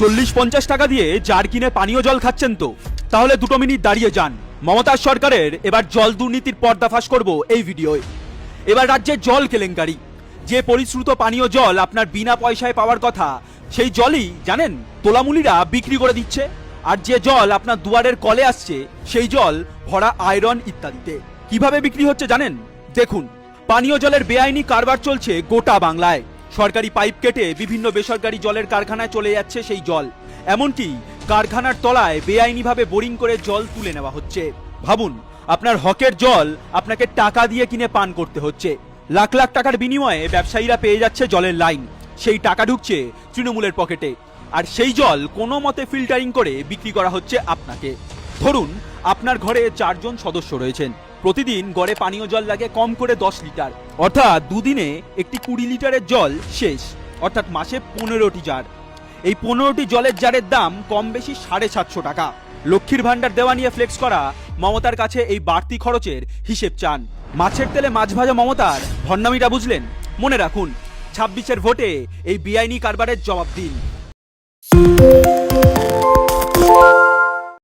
চল্লিশ পঞ্চাশ টাকা দিয়ে জার কিনে পানীয় জল খাচ্ছেন তো। তাহলে দুটো মিনিট দাঁড়িয়ে যান। মমতার সরকারের এবার জল দুর্নীতির পর্দাফাশ করব এই ভিডিওয়। এবার রাজ্যের জল কেলেঙ্কারি। যে পরিশ্রুত পানীয় জল আপনার বিনা পয়সায় পাওয়ার কথা, সেই জলই, জানেন, তোলামুলিরা বিক্রি করে দিচ্ছে। আর যে জল আপনার দুয়ারের কলে আসছে, সেই জল ভরা আয়রন ইত্যাদিতে। কীভাবে বিক্রি হচ্ছে জানেন? দেখুন, পানীয় জলের বেআইনি কারবার চলছে গোটা বাংলায়। সরকারি পাইপ কেটে বিভিন্ন বেসরকারি জলের কারখানায় চলে যাচ্ছে সেই জল। এমনকি কারখানার তলায় বেআইনিভাবে বোরিং করে জল তুলে নেওয়া হচ্ছে। ভাবুন, আপনার হকের জল আপনাকে টাকা দিয়ে কিনে পান করতে হচ্ছে। লাখ লাখ টাকার বিনিময়ে ব্যবসায়ীরা পেয়ে যাচ্ছে জলের লাইন। সেই টাকা ঢুকছে তৃণমূলের পকেটে। আর সেই জল কোনো মতে ফিল্টারিং করে বিক্রি করা হচ্ছে আপনাকে। ধরুন, আপনার ঘরে চারজন সদস্য রয়েছেন। প্রতিদিন গড়ে পানীয় জল লাগে কম করে দশ লিটার। অর্থাৎ দুদিনে একটি কুড়ি লিটারের জল শেষ, অর্থাৎ মাসে পনেরোটি জার এই পনেরোটি জলের জারের দাম কম বেশি সাড়ে সাতশো টাকা। লক্ষ্মীর ভাণ্ডার দেওয়া নিয়ে ফ্লেক্স করা মমতার কাছে এই বাড়তি খরচের হিসেব চান। মাছের তেলে মাছ ভাজা মমতার, ভণ্ডামিটা বুঝলেন? মনে রাখুন, ছাব্বিশের ভোটে এই বেআইনি কারবারের জবাব দিন।